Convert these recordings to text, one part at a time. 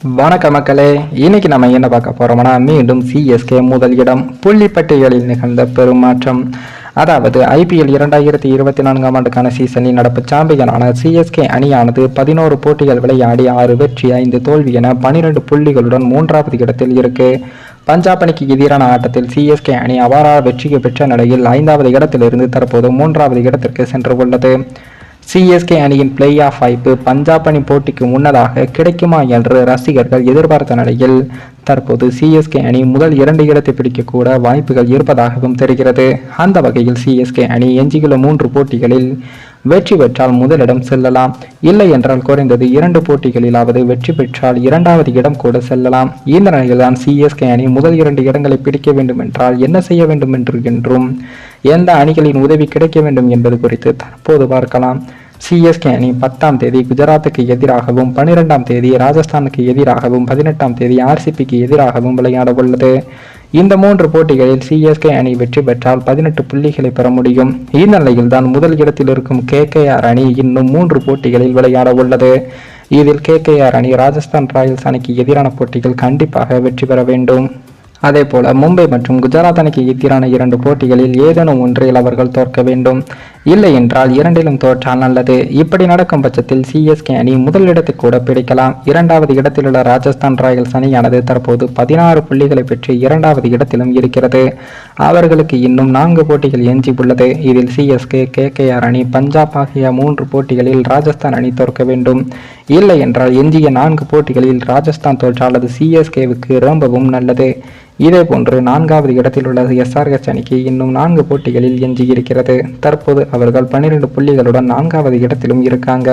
வணக்க மக்களே இன்னைக்கு நம்ம என்ன பார்க்க போறோம்னா மீண்டும் சிஎஸ்கே முதல் இடம் புள்ளி பட்டியலில் நிகழ்ந்த பெருமாற்றம் அதாவது ஐபிஎல் இரண்டாயிரத்தி இருபத்தி நான்காம் ஆண்டுக்கான சீசனில் நடப்பு சாம்பியனான சிஎஸ்கே அணியானது பதினோரு போட்டிகள் விளையாடி ஆறு வெற்றி ஐந்து தோல்வி என பனிரெண்டு புள்ளிகளுடன் மூன்றாவது இடத்தில் இருக்கு. பஞ்சாப் அணிக்கு எதிரான ஆட்டத்தில் சிஎஸ்கே அணி அபார வெற்றியை பெற்ற நிலையில் ஐந்தாவது இடத்திலிருந்து தற்போது மூன்றாவது இடத்திற்கு சென்று உள்ளது சிஎஸ்கே அணியின் பிளே ஆஃப் வாய்ப்பு பஞ்சாப் அணி போட்டிக்கு முன்னதாக கிடைக்குமா என்று ரசிகர்கள் எதிர்பார்த்த நிலையில் தற்போது சிஎஸ்கே அணி முதல் இரண்டு இடத்தை பிடிக்கக்கூட வாய்ப்புகள் இருப்பதாகவும் தெரிகிறது. அந்த வகையில் சிஎஸ்கே அணி எஞ்சியுள்ள மூன்று போட்டிகளில் வெற்றி பெற்றால் முதலிடம் செல்லலாம். இல்லை என்றால் குறைந்தது இரண்டு போட்டிகளிலாவது வெற்றி பெற்றால் இரண்டாவது இடம் கூட செல்லலாம். இந்த நிலையில்தான் சிஎஸ்கே அணி முதல் இரண்டு இடங்களை பிடிக்க வேண்டும் என்றால் என்ன செய்ய வேண்டும் என்று என்றும் எந்த அணிகளின் உதவி கிடைக்க வேண்டும் என்பது குறித்து தற்போது பார்க்கலாம். சிஎஸ்கே அணி பத்தாம் தேதி குஜராத்துக்கு எதிராகவும் பனிரெண்டாம் தேதி ராஜஸ்தானுக்கு எதிராகவும் பதினெட்டாம் தேதி ஆர்சிபிக்கு எதிராகவும் விளையாட உள்ளது இந்த மூன்று போட்டிகளில் சிஎஸ்கே அணி வெற்றி பெற்றால் பதினெட்டு புள்ளிகளை பெற முடியும். இந்நிலையில் தான் முதல் இடத்தில் இருக்கும் கேகேஆர் அணி இன்னும் மூன்று போட்டிகளில் விளையாட உள்ளது இதில் கேகேஆர் அணி ராஜஸ்தான் ராயல்ஸ் அணிக்கு எதிரான போட்டிகள் கண்டிப்பாக வெற்றி பெற வேண்டும். அதே போல மும்பை மற்றும் குஜராத் அணிக்கு எதிரான இரண்டு போட்டிகளில் ஏதேனும் ஒன்றில் அவர்கள் தோற்க வேண்டும். இல்லை என்றால் இரண்டிலும் தோற்றால் நல்லது. இப்படி நடக்கும் பட்சத்தில் சிஎஸ்கே அணி முதலிடத்தை கூட பிடிக்கலாம். இரண்டாவது இடத்தில் உள்ள ராஜஸ்தான் ராயல்ஸ் அணியானது தற்போது பதினாறு புள்ளிகளை பெற்று இரண்டாவது இடத்திலும் இருக்கிறது. அவர்களுக்கு இன்னும் நான்கு போட்டிகள் எஞ்சி உள்ளது இதில் சிஎஸ்கே கேகேஆர் அணி பஞ்சாப் ஆகிய மூன்று போட்டிகளில் ராஜஸ்தான் அணி தோற்க வேண்டும். இல்லை என்றால் எஞ்சிய நான்கு போட்டிகளில் ராஜஸ்தான் தோற்றால் அது சிஎஸ்கேவுக்கு ரொம்பவும் நல்லது. இதே போன்று நான்காவது இடத்தில் உள்ள எஸ்ஆர்எஸ் அணிக்கு இன்னும் நான்கு போட்டிகளில் எஞ்சியிருக்கிறது. தற்போது அவர்கள் பன்னிரண்டு புள்ளிகளுடன் நான்காவது இடத்திலும் இருக்காங்க.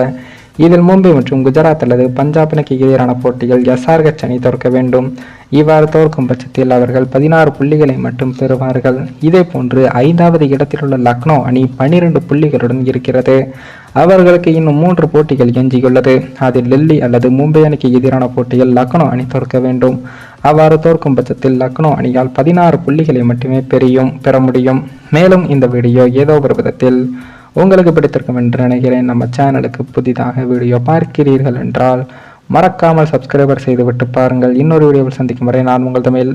இதில் மும்பை மற்றும் குஜராத் அல்லது பஞ்சாப் அணிக்கு எதிரான போட்டிகள் எஸ்ஆர்ஹெச் அணி தோற்க வேண்டும். இவ்வாறு தோற்கும் பட்சத்தில் அவர்கள் பதினாறு புள்ளிகளை மட்டும் பெறுவார்கள். இதே போன்று ஐந்தாவது இடத்தில் உள்ள லக்னோ அணி பன்னிரண்டு புள்ளிகளுடன் இருக்கிறது. அவர்களுக்கு இன்னும் மூன்று போட்டிகள் எஞ்சியுள்ளது. அதில் டெல்லி அல்லது மும்பை அணிக்கு எதிரான போட்டியில் லக்னோ அணி தோற்க வேண்டும். அவ்வாறு தோற்கும் பட்சத்தில் லக்னோ அணியால் பதினாறு புள்ளிகளை மட்டுமே பெரியும் பெற முடியும். மேலும் இந்த வீடியோ ஏதோ ஒரு விதத்தில் உங்களுக்கு பிடித்திருக்கும் என்று நினைக்கிறேன். நம்ம சேனலுக்கு புதிதாக வீடியோ பார்க்கிறீர்கள் என்றால் மறக்காமல் சப்ஸ்கிரைபர் செய்துவிட்டு பாருங்கள். இன்னொரு வீடியோவில் சந்திக்கும் வரை நான் உங்கள் தமிழ்